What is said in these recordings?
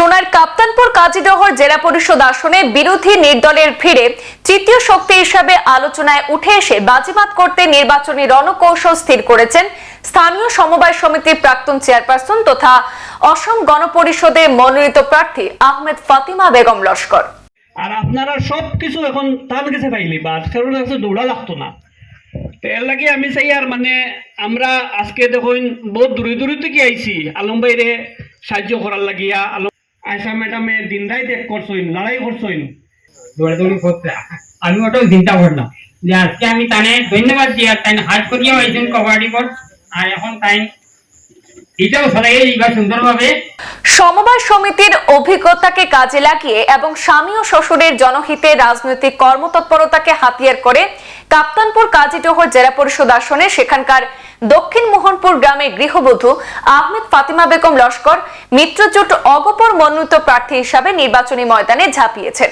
সোনার কাপ্তানপুর কাজীদহর জেলা পরিষদ আসনে বিরোধী নির্দলের ভিড়ে তৃতীয় শক্তি হিসাবে আলোচনায় উঠে এসে বাজিমাত করতে নির্বাচনী রণকৌশল স্থির করেছেন স্থানীয় সমবায় সমিতির প্রাক্তন চেয়ারপারসন তথা অসম গণপরিষদে মনোনীত প্রার্থী আহমেদ ফাতিমা বেগম লস্কর। আর আপনারা সব কিছু এখন তার কাছে পাইলি বা কারোর কাছে দৌড়া লাগতো না। তো এর লাগে আমি চাই আর মানে আমরা আজকে দেখুন বহুত দূরে দূরে থেকে আইছি, আলম বাইরে সাহায্য করার লাগিয়া, আলম আয়সা ম্যাডামে দিন রাত এক করছইন লড়াই করছইন। দৌড়াদৌড়ি করতে আমি ওটাও চিন্তা করলাম যে আজকে আমি তানে ধন্যবাদ আর তাই হাত করিয়াও একজন কবাডি বল আর এখন তাই এটাও চালাই এইবার সুন্দরভাবে সমবায় সমিতির অভিজ্ঞতাকে কাজে লাগিয়ে এবং স্বামী ও শ্বশুরের জনহিতে রাজনৈতিক কর্মতৎপরতাকে হাতিয়ার করে কাপ্তানপুর কাজীডোহর জেলা পরিষদ আসনে সেখানকার দক্ষিণ মোহনপুর গ্রামের গৃহবধূ আহমেদ ফাতিমা বেগম লস্কর মিত্রজোট অগপর মনোনীত প্রার্থী হিসাবে নির্বাচনী ময়দানে ঝাঁপিয়েছেন।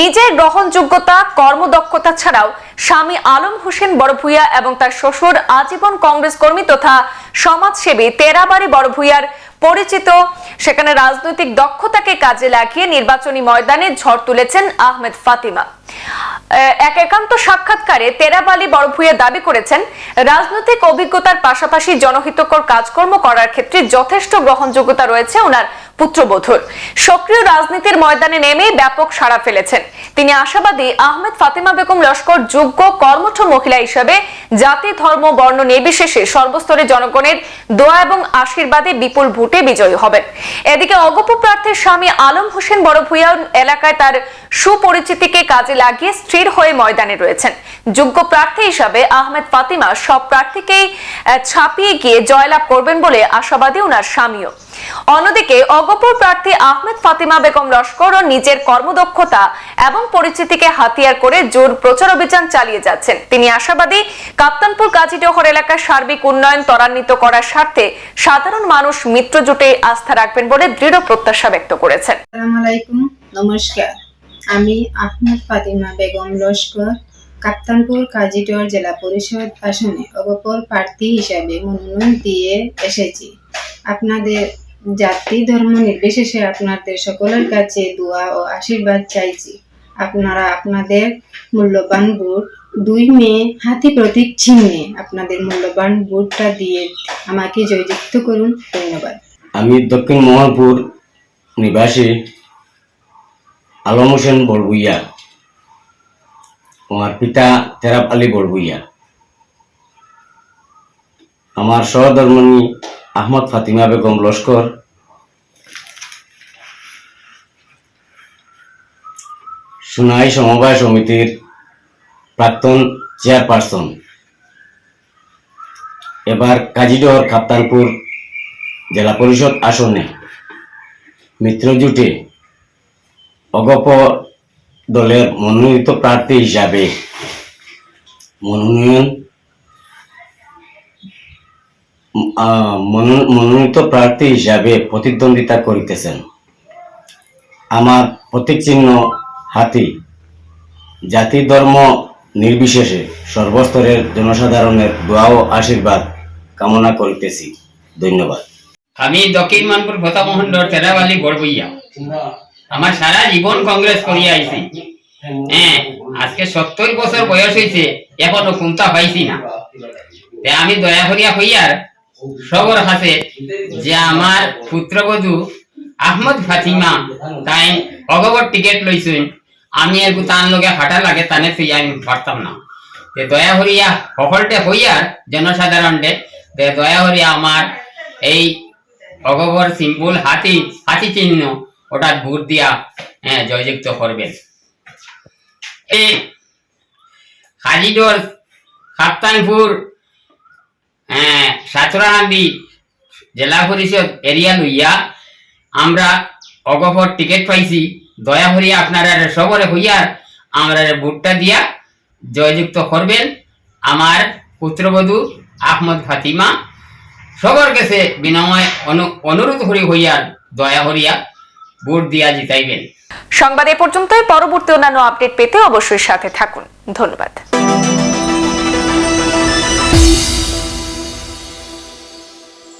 নিজের গ্রহণযোগ্যতা, কর্মদক্ষতা ছাড়াও স্বামী আলম হোসেন বড়ভূইয়া এবং তার শ্বশুর আজীবন কংগ্রেস কর্মী তথা সমাজসেবী তেরাবাড়ি বড়ভূইয়ার পরিচিত, সেখানে রাজনৈতিক দক্ষতাকে কাজে লাগিয়ে নির্বাচনী ময়দানে ঝড় তুলেছেন আহমেদ ফাতিমা। এক একান্ত সাক্ষাৎকারে তেরাবালি বড়ভূয়া দাবি করেছেন, রাজনৈতিক অভিজ্ঞতার পাশাপাশি জনহিতকর কাজকর্ম করার ক্ষেত্রে যথেষ্ট গ্রহণযোগ্যতা রয়েছে ওনার পুত্রবধূর। সক্রিয় রাজনীতির ময়দানে নেমে ব্যাপক সাড়া ফেলেছেন। তিনি আশাবাদী আহমেদ ফাতিমা বেগম লস্কর যোগ্য কর্মঠ মহিলা হিসেবে জাতি, ধর্ম, বর্ণ নির্বিশেষে সর্বস্তরে জনগণের দোয়া এবং আশীর্বাদে বিপুল ভোটে বিজয়ী হবেন। এদিকে অগপ প্রার্থীর স্বামী আলম হোসেন বড় বড়ভূয়া এলাকায় তার সুপরিচিতিকে কাজে লাগিয়ে স্থির হয়ে ময়দানে রয়েছেন। যোগ্য প্রার্থী হিসাবে আহমেদ ফাতিমা সব প্রার্থীকেই ছাপিয়ে গিয়ে জয়লাভ করবেন বলে আশাবাদী ওনার স্বামীও। অন্যদিকে অগপর প্রার্থী আহমেদ ফাতিমা বেগম লস্করও নিজের কর্মদক্ষতা এবং পরিচিতিকে হাতিয়ার করে জোর প্রচার অভিযান চালিয়ে যাচ্ছেন। তিনি আশাবাদী, কাপ্তানপুর গাজীডোহর এলাকার সার্বিক উন্নয়ন ত্বরান্বিত করার স্বার্থে সাধারণ মানুষ মিত্রজোটে আস্থা রাখবেন বলে দৃঢ় প্রত্যাশা ব্যক্ত করেছেন। নমস্কার। আমি আহমদ ফাতিমা বেগম লস্কর, কাপ্তানপুর কাজীটর জেলা পরিষদ আসনে অগপর প্রার্থী হিসাবে মনোনয়ন দিয়ে এসেছি। আপনাদের জাতি, ধর্ম নির্বিশেষে আপনাদের সকলের কাছে দোয়া ও আশীর্বাদ চাইছি। আপনারা আপনাদের মূল্যবান ভোট দুই মে, হাতি প্রতীক চিহ্নে আপনাদের মূল্যবান ভোটটা দিয়ে আমাকে জয়যুক্ত করুন। ধন্যবাদ। আমি দক্ষিণ মোহনপুর নিবাসী আলম হোসেন বড়বুইয়া আমার পিতা তেরাপ আলী বড়বুইয়া আমার সহধর্মণী আহমদ ফাতিমা বেগম লস্কর। সুনাই সমবায় সমিতির প্রাক্তন চেয়ারপারসন। এবার কাজীডহর কাপ্তানপুর জেলা পরিষদ আসনে মিত্রজোটে অগপ দলের মনোনীত প্রার্থী হিসাবে মনোনয়ন মনো- মনোনীত প্রার্থী হিসাবে প্রতিদ্বন্দ্বিতা করিতেছেন। আমার প্রতীক চিহ্ন হাতি। জাতি, ধর্ম নির্বিশেষে সর্বস্তরের জনসাধারণের দোয়া ও আশীর্বাদ কামনা করিতেছি। ধন্যবাদ। আমি দক্ষিণ মানপুর ভোতামোহন তেরাবালি গড়বইয়া আমার সারা জীবন কংগ্রেস করিয়া আইছি। হ্যাঁ আজকে সত্তর বছর বয়স হয়েছে এখনও কুন্তা পাইছি না। আমি দয়া করিয়া হইয়ার সবর হাতে যে আমার পুত্রবধূ আহমদ ফাতিমা, তাই অগবর টিকেট লইছেন। আমি আর তান লগে হাঁটা লাগে, তানে তুই আমি পারতাম না। তে দয়া হরিয়া সকলটে হইয়ার জনসাধারণটে তে দয়া হরিয়া আমার এই অগবর সিম্বল হাতি হাতি চিহ্ন, ওটা ভোট দিয়া হ্যাঁ জয়যুক্ত করবেন। এই হাজিডোর কাপ্তানপুর হ্যাঁ সাঁতরাহান্দি জেলা পরিষদ এরিয়া লইয়া আমরা অগফর টিকিট পাইছি। দয়া হরিয়া আপনারা সবরে হইয়ার আমরা ভোটটা দিয়া জয়যুক্ত করবেন। আমার পুত্রবধূ আহমদ ফাতিমা সবার কাছে বিনময় অনু- অনুরোধ করি হইয়ার দয়া হরিয়া ভোট দিয়া জিতাইবেন। সংবাদ এ পর্যন্তই। পরবর্তী অন্যান্য আপডেট পেতে অবশ্যই সাথে থাকুন। ধন্যবাদ।